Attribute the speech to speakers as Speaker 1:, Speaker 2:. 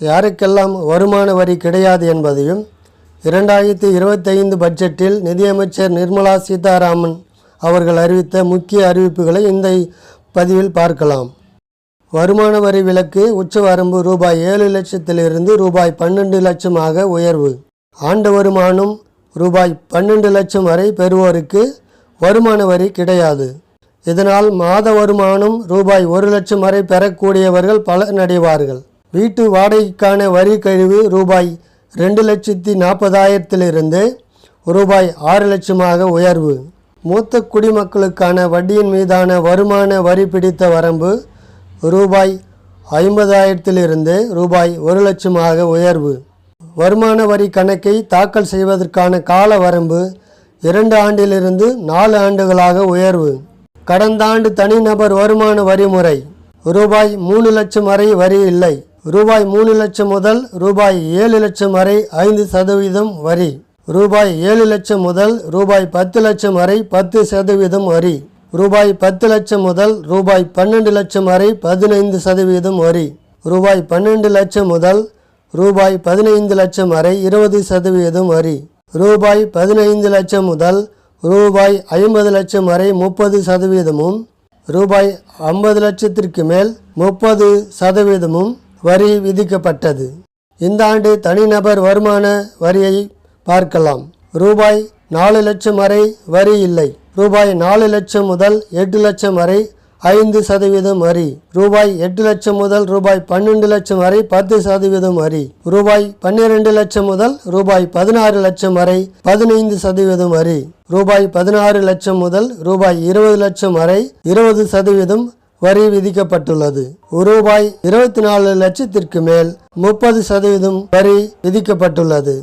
Speaker 1: யாருக்கெல்லாம் வருமான வரி கிடையாது என்பதையும் இரண்டாயிரத்தி இருபத்தைந்து பட்ஜெட்டில் நிதியமைச்சர் நிர்மலா சீதாராமன் அவர்கள் அறிவித்த முக்கிய அறிவிப்புகளை இந்த பதிவில் பார்க்கலாம். வருமான வரி விலக்கு உச்சவரம்பு ரூபாய் ஏழு லட்சத்திலிருந்து ரூபாய் பன்னெண்டு லட்சமாக உயர்வு. ஆண்டு வருமானம் ரூபாய் பன்னெண்டு லட்சம் வரை பெறுவோருக்கு வருமான வரி கிடையாது. இதனால் மாத வருமானம் ரூபாய் ஒரு லட்சம் வரை பெறக்கூடியவர்கள் பலனடைவார்கள். வீட்டு வாடகைக்கான வரி கழிவு ரூபாய் ரெண்டு லட்சத்தி நாற்பதாயிரத்திலிருந்து ரூபாய் ஆறு லட்சமாக உயர்வு. மூத்த குடிமக்களுக்கான வட்டியின் மீதான வருமான வரி பிடித்த வரம்பு ரூபாய் ஐம்பதாயிரத்திலிருந்து ரூபாய் ஒரு லட்சமாக உயர்வு. வருமான வரி கணக்கை தாக்கல் செய்வதற்கான கால வரம்பு இரண்டு ஆண்டிலிருந்து நாலு ஆண்டுகளாக உயர்வு. கடந்த ஆண்டு தனிநபர் வருமான வரி முறை ரூபாய் மூணு லட்சம் வரை வரி இல்லை. ரூபாய் மூணு லட்சம் முதல் ரூபாய் ஏழு லட்சம் வரை ஐந்து சதவீதம் வரி. ரூபாய் ஏழு லட்சம் முதல் ரூபாய் பத்து லட்சம் வரை பத்து சதவீதம் வரி. ரூபாய் பத்து லட்சம் முதல் ரூபாய் பன்னெண்டு லட்சம் வரை பதினைந்து சதவீதம் வரி. ரூபாய் பன்னெண்டு லட்சம் முதல் ரூபாய் பதினைந்து லட்சம் வரை இருபது சதவீதம் வரி. ரூபாய் பதினைந்து லட்சம் முதல் ரூபாய் ஐம்பது லட்சம் வரை முப்பது சதவீதமும் ரூபாய் ஐம்பது லட்சத்திற்கு மேல் முப்பது சதவீதமும் வரி விதிக்கப்பட்டது. இந்த ஆண்டு தனிநபர் வருமான வரியை பார்க்கலாம். ரூபாய் நாலு லட்சம் வரை வரி இல்லை. ரூபாய் நாலு லட்சம் முதல் எட்டு லட்சம் வரை ஐந்து சதவீதம் வரி. ரூபாய் எட்டு லட்சம் முதல் ரூபாய் பன்னெண்டு லட்சம் வரை பத்து சதவீதம் வரி. ரூபாய் பன்னிரெண்டு லட்சம் முதல் ரூபாய் பதினாறு லட்சம் வரை பதினைந்து சதவீதம் வரி. ரூபாய் பதினாறு லட்சம் முதல் ரூபாய் இருபது லட்சம் வரை இருபது சதவீதம் வரி விதிக்கப்பட்டுள்ளது. ரூபாய் இருபத்தி நாலு லட்சத்திற்கு மேல் முப்பது சதவீதம் வரி விதிக்கப்பட்டுள்ளது.